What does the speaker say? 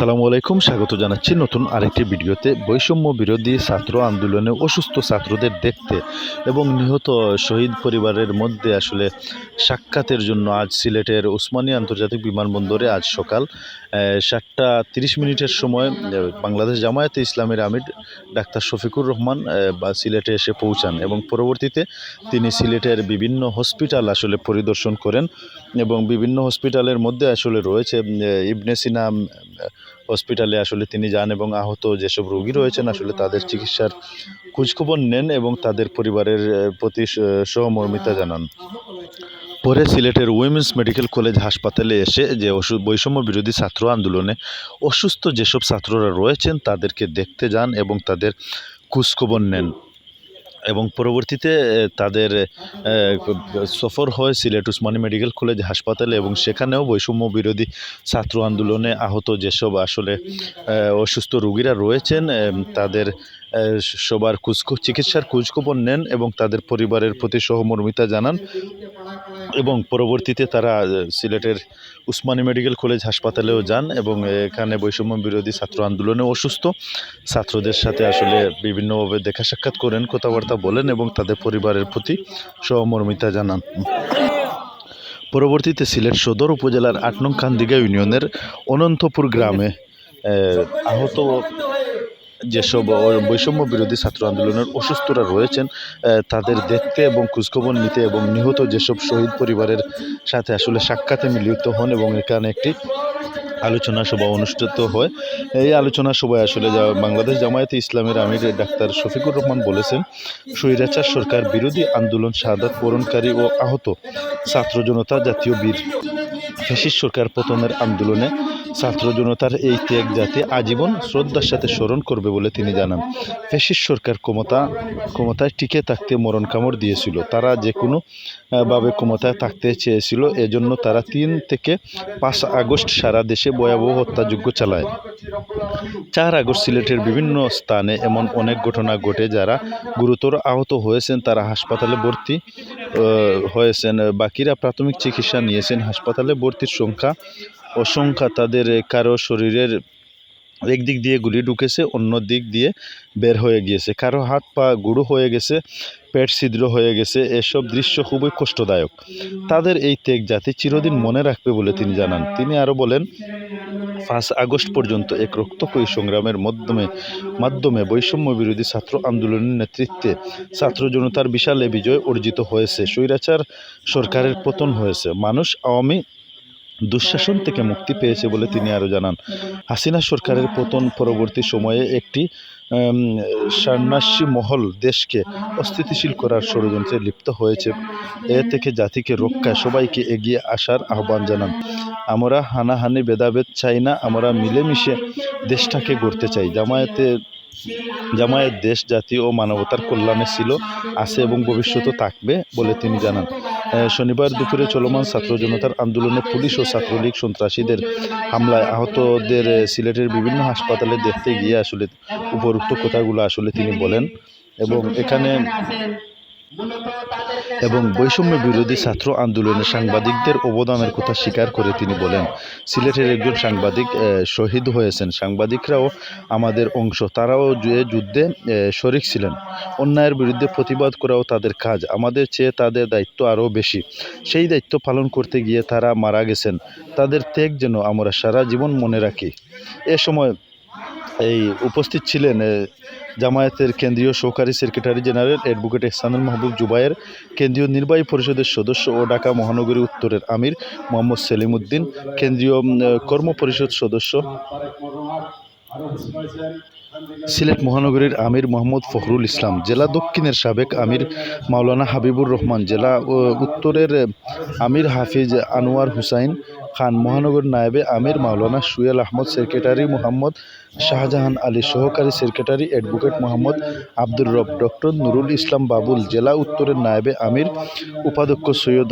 আসসালামু আলাইকুম স্বাগত জানাচ্ছি নতুন আরেকটি ভিডিওতে। বৈষম্য বিরোধী ছাত্র আন্দোলনে অসুস্থ ছাত্রদের দেখতে এবং নিহত শহীদ পরিবারের মধ্যে আসলে সাক্ষাতের জন্য আজ সিলেটের উসমানী আন্তর্জাতিক বিমানবন্দরে আজ সকাল সাতটা তিরিশ মিনিটের সময় বাংলাদেশ জামায়াতে ইসলামের আমির ডাক্তার শফিকুর রহমান বা সিলেটে এসে পৌঁছান এবং পরবর্তীতে তিনি সিলেটের বিভিন্ন হসপিটাল আসলে পরিদর্শন করেন এবং বিভিন্ন হসপিটালের মধ্যে আসলে রয়েছে উম, আহ, ইবনে সিনা উম, হসপিটালে আসলে তিনি যান এবং আহত যেসব রোগী রয়েছেন, আসলে তাদের চিকিৎসার খোঁজখবর নেন এবং তাদের পরিবারের প্রতি সহমর্মিতা জানান। পরে সিলেটের উইমেন্স মেডিকেল কলেজ হাসপাতালে এসে যে অসু- বৈষম্য বিরোধী ছাত্র আন্দোলনে অসুস্থ যেসব ছাত্ররা রয়েছেন, তাদেরকে দেখতে যান এবং তাদের খোঁজখবর নেন। এবং পরবর্তীতে তাদের সফর হয় সিলেট উসমানী মেডিকেল কলেজ হাসপাতালে এবং সেখানেও বৈষম্য বিরোধী ছাত্র আন্দোলনে আহত যেসব আসলে অসুস্থ রুগীরা রয়েছেন তাদের সবার খোঁজ চিকিৎসার খোঁজখবর নেন এবং তাদের পরিবারের প্রতি সহমর্মিতা জানান এবং পরবর্তীতে তারা সিলেটের উসমানী মেডিকেল কলেজ হাসপাতালেও যান এবং এখানে বৈষম্য বিরোধী ছাত্র আন্দোলনে অসুস্থ। ছাত্রদের সাথে আসলে বিভিন্নভাবে দেখা সাক্ষাৎ করেন, কথাবার্তা বলেন এবং তাদের পরিবারের প্রতি সহমর্মিতা জানান। পরবর্তীতে সিলেট সদর উপজেলার আট নং খান্দিগা ইউনিয়নের অনন্তপুর গ্রামে আহত যেসব বৈষম্য বিরোধী ছাত্র আন্দোলনের অসুস্থরা রয়েছেন তাদের দেখতে এবং খোঁজখবর নিতে এবং নিহত যেসব শহীদ পরিবারের সাথে আসলে সাক্ষাতে মিলিত হন এবং এখানে একটি আলোচনা সভা অনুষ্ঠিত হয়। এই আলোচনা সভায় আসলে বাংলাদেশ জামায়াতে ইসলামের আমির ডাক্তার শফিকুর রহমান বলেছেন, স্বৈরাচার সরকার বিরোধী আন্দোলন শাহাদাত পূরণকারী ও আহত ছাত্র জনতা জাতীয় বীর ফ্যাসিস্ট সরকার পতনের আন্দোলনে ছাত্র জনতার এই ত্যাগ জাতি আজীবন শ্রদ্ধার সাথে স্মরণ করবে বলে তিনি জানান। ফ্যাসিস্ট সরকার ক্ষমতা, ক্ষমতায় টিকে থাকতে মরণ কামড় দিয়েছিল। তারা যে কোনো ভাবে ক্ষমতায় থাকতে চেয়েছিল। এজন্য তারা তিন থেকে পাঁচ আগস্ট সারা দেশে ভয়াবহ হত্যাযজ্ঞ চালায়। চার আগস্ট সিলেটের বিভিন্ন স্থানে এমন অনেক ঘটনা ঘটে যারা গুরুতর আহত হয়েছেন। তারা হাসপাতালে ভর্তি হয়েছেন। বাকিরা প্রাথমিক চিকিৎসা নিয়েছেন। হাসপাতালে ভর্তির সংখ্যা অসংখ্যা তাদের কারও শরীরের একদিক দিয়ে গুলি ঢুকেছে, অন্য দিক দিয়ে বের হয়ে গিয়েছে। কারও হাত পা গুঁড়ো হয়ে গেছে, পেট ছিদ্র হয়ে গেছে, এসব দৃশ্য খুবই কষ্টদায়ক। তাদের এই ত্যাগ জাতি চিরদিন মনে রাখবে বলে তিনি জানান। তিনি আরও বলেন, পাঁচ আগস্ট পর্যন্ত এক রক্তক্ষয়ী সংগ্রামের মাধ্যমে মাধ্যমে বৈষম্য বিরোধী ছাত্র আন্দোলনের নেতৃত্বে ছাত্র জনতার বিশাল বিজয় অর্জিত হয়েছে। স্বৈরাচার সরকারের পতন হয়েছে। মানুষ আওয়ামী দুঃশাসন থেকে মুক্তি পেয়েছে বলে তিনি আরও জানান। হাসিনা সরকারের পতন পরবর্তী সময়ে একটি সন্ন্যাসী মহল দেশকে অস্থিতিশীল করার ষড়যন্ত্রে লিপ্ত হয়েছে। এ থেকে জাতিকে রক্ষায় সবাইকে এগিয়ে আসার আহ্বান জানান। আমরা হানাহানি, ভেদাভেদ চাই না, আমরা মিলেমিশে দেশটাকে গড়তে চাই। জামায়াতে, জামায়াত দেশ জাতি ও মানবতার কল্যাণে ছিল, আছে এবং ভবিষ্যতেও থাকবে বলে তিনি জানান। শনিবার দুপুরে চলমান ছাত্র জনতার আন্দোলনে পুলিশ ও ছাত্রলীগ সন্ত্রাসীদের হামলায় আহতদের সিলেটের বিভিন্ন হাসপাতালে দেখতে গিয়ে আসলে উপরোক্ত কথাগুলো আসলে তিনি বলেন এবং এখানে এবং বৈষম্য বিরোধী ছাত্র আন্দোলনে সাংবাদিকদের অবদানের কথা স্বীকার করে তিনি বলেন, সিলেটের একজন সাংবাদিক শহীদ হয়েছেন। সাংবাদিকরাও আমাদের অংশ, তারাও যুদ্ধে শরিক ছিলেন। অন্যায়ের বিরুদ্ধে প্রতিবাদ করাও তাদের কাজ। আমাদের চেয়ে তাদের দায়িত্ব আরও বেশি। সেই দায়িত্ব পালন করতে গিয়ে তারা মারা গেছেন। তাদের ত্যাগ যেন আমরা সারা জীবন মনে রাখি। এ সময় এই উপস্থিত ছিলেন জামায়াতের কেন্দ্রীয় সহকারী secretary general advocate Ehsanul Mahbub Zubair কেন্দ্রীয় নির্বাহী পরিষদের সদস্য ও ঢাকা মহানগরী উত্তরের আমির মোহাম্মদ সেলিম উদ্দিন কেন্দ্রীয় উম, কর্ম পরিষদ সদস্য সিলেট মহানগরীর আমির মোহাম্মদ ফখরুল ইসলাম জেলা দক্ষিণের সাবেক আমির মাওলানা হাবিবুর রহমান জেলা উত্তরের আমির হাফিজ আনোয়ার হুসাইন খান মহানগর নায়েবে আমির মাওলানা সুয়েল আহমদ, সেক্রেটারি মোহাম্মদ শাহজাহান আলী, সহকারী সেক্রেটারি অ্যাডভোকেট মোহাম্মদ আব্দুর রব, ডক্টর নুরুল ইসলাম বাবুল, জেলা উত্তরের নায়েবে আমির, উপাধ্যক্ষ সৈয়দ